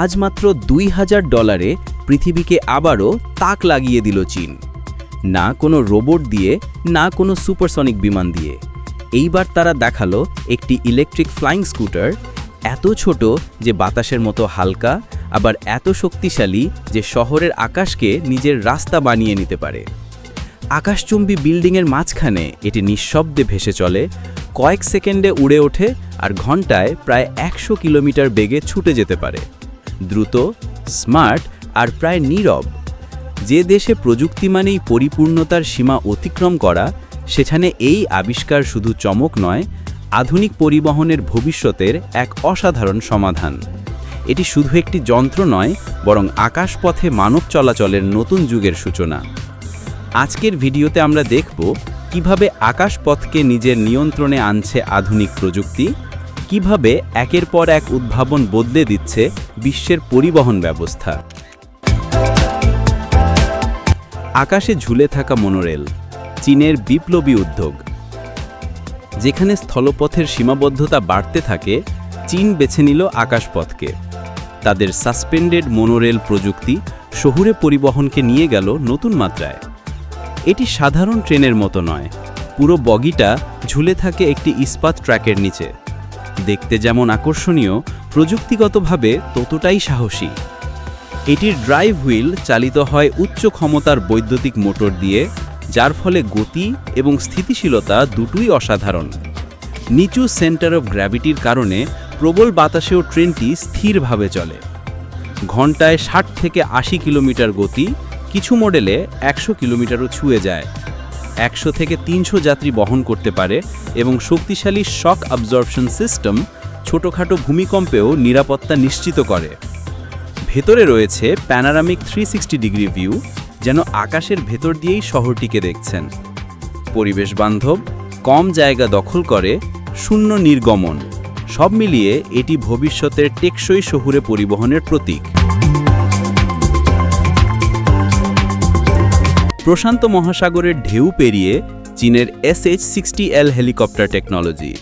আজ মাত্র দুই হাজার ডলারে পৃথিবীকে আবারও তাক লাগিয়ে দিল চীন। না কোনো রোবট দিয়ে, না কোনো সুপারসনিক বিমান দিয়ে। এইবার তারা দেখাল একটি ইলেকট্রিক ফ্লাইং স্কুটার, এত ছোট যে বাতাসের মতো হালকা, আবার এত শক্তিশালী যে শহরের আকাশকে নিজের রাস্তা বানিয়ে নিতে পারে। আকাশচুম্বী বিল্ডিংয়ের মাঝখানে এটি নিঃশব্দে ভেসে চলে, কয়েক সেকেন্ডে উড়ে ওঠে আর ঘন্টায় প্রায় একশো কিলোমিটার বেগে ছুটে যেতে পারে। দ্রুত, স্মার্ট আর প্রায় নীরব। যে দেশে প্রযুক্তি মানেই পরিপূর্ণতার সীমা অতিক্রম করা, সেখানে এই আবিষ্কার শুধু চমক নয়, আধুনিক পরিবহনের ভবিষ্যতের এক অসাধারণ সমাধান। এটি শুধু একটি যন্ত্র নয়, বরং আকাশপথে মানব চলাচলের নতুন যুগের সূচনা। আজকের ভিডিওতে আমরা দেখব কীভাবে আকাশপথকে নিজের নিয়ন্ত্রণে আনছে আধুনিক প্রযুক্তি কীভাবে একের পর এক উদ্ভাবন বদলে দিচ্ছে বিশ্বের পরিবহন ব্যবস্থা? আকাশে ঝুলে থাকা মনোরেল চীনের বিপ্লবী উদ্যোগ। যেখানে স্থলপথের সীমাবদ্ধতা বাড়তে থাকে, চীন বেছে নিল আকাশপথকে। তাদের সাসপেন্ডেড মনোরেল প্রযুক্তি শহুরে পরিবহনকে নিয়ে গেল নতুন মাত্রায়। এটি সাধারণ ট্রেনের মতো নয়, পুরো বগিটা ঝুলে থাকে একটি ইস্পাত ট্র্যাকের নিচে। দেখতে যেমন আকর্ষণীয়, প্রযুক্তিগতভাবে ততটাই সাহসী। এটির ড্রাইভ হুইল চালিত হয় উচ্চ ক্ষমতার বৈদ্যুতিক মোটর দিয়ে, যার ফলে গতি এবং স্থিতিশীলতা দুটোই অসাধারণ। নিচু সেন্টার অফ গ্র্যাভিটির কারণে প্রবল বাতাসেও ট্রেনটি স্থিরভাবে চলে। ঘন্টায় ষাট থেকে আশি কিলোমিটার গতি, কিছু মডেলে একশো কিলোমিটারও ছুঁয়ে যায়। একশো থেকে তিনশো যাত্রী বহন করতে পারে এবং শক্তিশালী শক অবজর্পশন সিস্টেম ছোটোখাটো ভূমিকম্পেও নিরাপত্তা নিশ্চিত করে। ভেতরে রয়েছে প্যানারামিক থ্রি ডিগ্রি ভিউ যেন আকাশের ভেতর দিয়েই শহরটিকে দেখছেন। পরিবেশ বান্ধব, কম জায়গা দখল করে, শূন্য নির্গমন। সব মিলিয়ে এটি ভবিষ্যতের টেকসই শহুরে পরিবহনের প্রতীক। প্রশান্ত মহাসাগরের ঢেউ পেরিয়ে চীনের SH sixty L helicopter technology.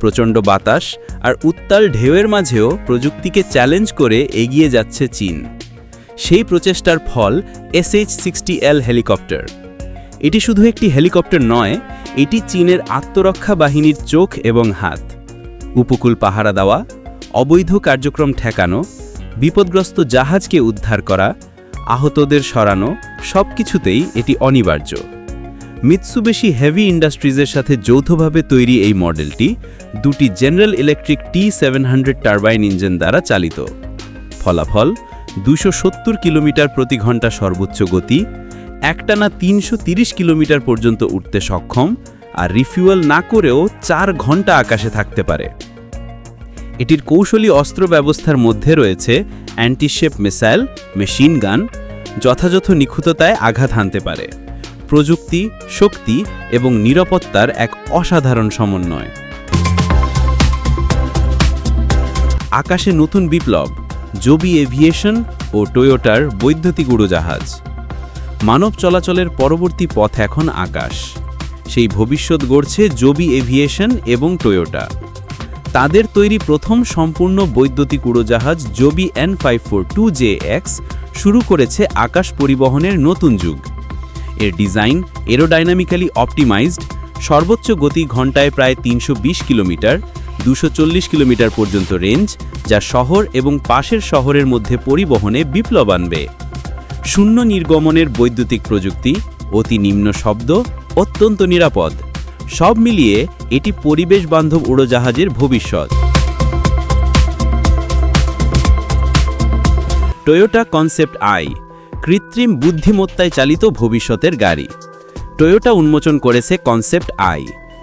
প্রচণ্ড বাতাস আর উত্তাল ঢেউয়ের মাঝেও প্রযুক্তিকে চ্যালেঞ্জ করে এগিয়ে যাচ্ছে চীন। সেই প্রচেষ্টার ফল এসএইচ সিক্সটি এল হেলিকপ্টার। এটি শুধু একটি হেলিকপ্টার নয়, এটি চীনের আত্মরক্ষা বাহিনীর চোখ এবং হাত। উপকূল পাহারা দেওয়া, অবৈধ কার্যক্রম ঠেকানো, বিপদগ্রস্ত জাহাজকে উদ্ধার করা, আহতদের সরানো সব কিছুতেই এটি অনিবার্য। মিৎসুবেশি হেভি ইন্ডাস্ট্রিজের সাথে যৌথভাবে তৈরি এই মডেলটি দুটি General Electric T seven turbine engine দ্বারা চালিত। ফলাফল দুশো কিলোমিটার প্রতি ঘণ্টা সর্বোচ্চ গতি, একটানা তিনশো কিলোমিটার পর্যন্ত উঠতে সক্ষম আর রিফিউয়েল না করেও চার ঘণ্টা আকাশে থাকতে পারে। এটির কৌশলী অস্ত্র ব্যবস্থার মধ্যে রয়েছে অ্যান্টিশেপ মিসাইল মেশিন গান যথাযথ নিখুঁততায় আঘাত হানতে পারে। প্রযুক্তি, শক্তি এবং নিরাপত্তার এক অসাধারণ সমন্বয়। আকাশে নতুন বিপ্লব, জবি এভিয়েশন ও টয়োটার বৈদ্যুতিক উড়োজাহাজ। মানব চলাচলের পরবর্তী পথ এখন আকাশ। সেই ভবিষ্যৎ গড়ছে জবি এভিয়েশন এবং টয়োটা। তাদের তৈরি প্রথম সম্পূর্ণ বৈদ্যুতিক উড়োজাহাজ Joby N five four two J X শুরু করেছে আকাশ পরিবহনের নতুন যুগ। এর ডিজাইন এরোডাইনামিক্যালি অপটিমাইজড, সর্বোচ্চ গতি ঘন্টায় প্রায় তিনশো বিশ কিলোমিটার, দুশো কিলোমিটার পর্যন্ত রেঞ্জ, যা শহর এবং পাশের শহরের মধ্যে পরিবহনে বিপ্লব আনবে। শূন্য নির্গমনের বৈদ্যুতিক প্রযুক্তি, অতি নিম্ন শব্দ, অত্যন্ত নিরাপদ। সব মিলিয়ে এটি পরিবেশ বান্ধব উড়োজাহাজের ভবিষ্যৎ। টয়োটা কনসেপ্ট আই কৃত্রিম বুদ্ধিমত্তায় চালিত ভবিষ্যতের গাড়ি। টয়োটা উন্মোচন করেছে কনসেপ্ট আই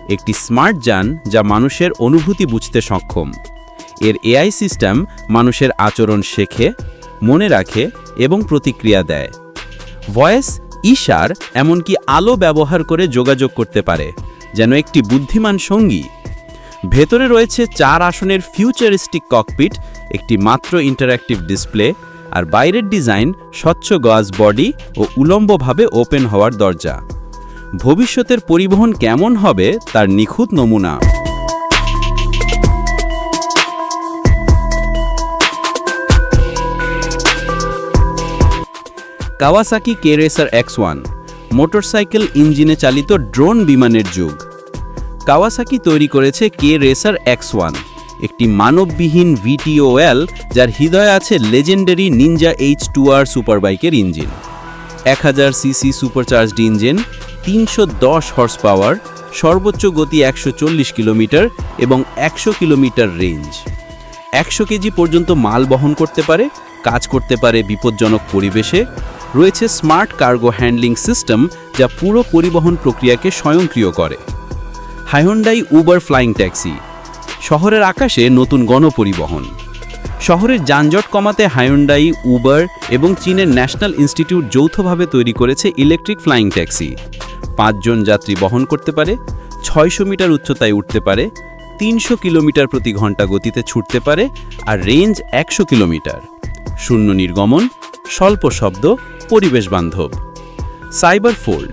একটি স্মার্ট যান যা মানুষের অনুভূতি বুঝতে সক্ষম। এর এআই সিস্টেম মানুষের আচরণ শেখে, মনে রাখে এবং প্রতিক্রিয়া দেয়। ভয়েস ইশার এমনকি আলো ব্যবহার করে যোগাযোগ করতে পারে, যেন একটি বুদ্ধিমান সঙ্গী। ভেতরে রয়েছে চার আসনের ফিউচারিস্টিক ককপিট একটি মাত্র ইন্টারঅ্যাক্টিভ ডিসপ্লে আর বাইরের ডিজাইন স্বচ্ছ গজ বডি ও উলম্বভাবে ওপেন হওয়ার দরজা। ভবিষ্যতের পরিবহন কেমন হবে তার নিখুঁত নমুনা। কাওয়াসাকি কেরেসার এক্স ওয়ান মোটরসাইকেল ইঞ্জিনে চালিত ড্রোন বিমানের যুগ। কাওয়াসাকি তৈরি করেছে কে রেসার এক্স ওয়ান একটি মানববিহীন ভিটিওএল যার হৃদয়ে আছে legendary Ninja H two R সুপারবাইকের engine এক হাজার সিসি সুপারচার্জড ইঞ্জিন তিনশো দশ হর্স পাওয়ার সর্বোচ্চ গতি একশো চল্লিশ কিলোমিটার এবং একশো কিলোমিটার রেঞ্জ একশো কেজি পর্যন্ত মাল বহন করতে পারে, কাজ করতে পারে বিপজ্জনক পরিবেশে। রয়েছে স্মার্ট কার্গো হ্যান্ডলিং সিস্টেম যা পুরো পরিবহন প্রক্রিয়াকে স্বয়ংক্রিয় করে। হাইহন্ডাই উবার ফ্লাইং ট্যাক্সি শহরের আকাশে নতুন গণপরিবহন। শহরের যানজট কমাতে হায়ুন্ডাই, উবার এবং চীনের ন্যাশনাল ইনস্টিটিউট যৌথভাবে তৈরি করেছে ইলেকট্রিক ফ্লাইং ট্যাক্সি। পাঁচজন যাত্রী বহন করতে পারে, ছয়শো মিটার উচ্চতায় উঠতে পারে, তিনশো কিলোমিটার প্রতি ঘণ্টা গতিতে ছুটতে পারে আর রেঞ্জ একশো কিলোমিটার। শূন্য নির্গমন, স্বল্প শব্দ, পরিবেশ বান্ধব। সাইবার ফোল্ড,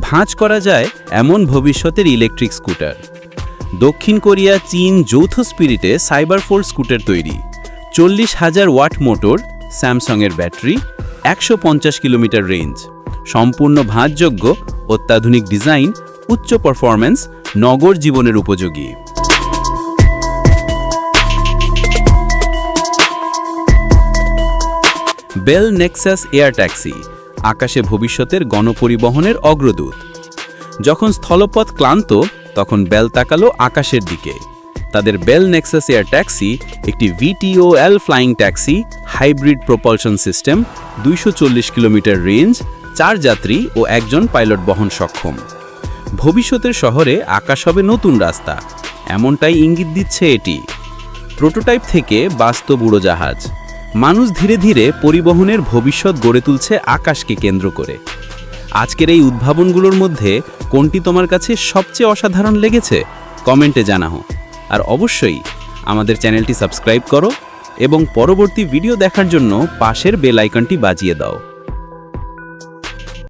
ভাঁজ করা যায় এমন ভবিষ্যতের ইলেকট্রিক স্কুটার। দক্ষিণ কোরিয়া চীন যৌথ স্পিরিটে সাইবার ফোল্ড স্কুটার তৈরি। চল্লিশ হাজার ওয়াট মোটর, স্যামসংয়ের ব্যাটারি, একশো পঞ্চাশ কিলোমিটার রেঞ্জ। সম্পূর্ণ ভাঁজযোগ্য, অত্যাধুনিক ডিজাইন, উচ্চ পারফরম্যান্স, নগর জীবনের উপযোগী। বেল নেক্সাস এয়ার ট্যাক্সি, আকাশে ভবিষ্যতের গণপরিবহনের অগ্রদূত। যখন স্থলপথ ক্লান্ত তখন বেল তাকালো আকাশের দিকে। তাদের বেল নেক্সাস এয়ার ট্যাক্সি, একটি VTOL flying taxi, hybrid propulsion system, দুইশো চল্লিশ কিলোমিটার রেঞ্জ, চার যাত্রী ও একজন পাইলট বহন সক্ষম। ভবিষ্যতের শহরে আকাশ হবে নতুন রাস্তা। এমনটাই ইঙ্গিত দিচ্ছে এটি। প্রোটোটাইপ থেকে বাস্তব উড়োজাহাজ। মানুষ ধীরে ধীরে পরিবহনের ভবিষ্যৎ গড়ে তুলছে আকাশকে কেন্দ্র করে। আজকের এই উদ্ভাবনগুলোর মধ্যে কোনটি তোমার কাছে সবচেয়ে অসাধারণ লেগেছে, কমেন্টে জানাও। আর অবশ্যই আমাদের চ্যানেলটি সাবস্ক্রাইব করো এবং পরবর্তী ভিডিও দেখার জন্য পাশের বেল আইকনটি বাজিয়ে দাও।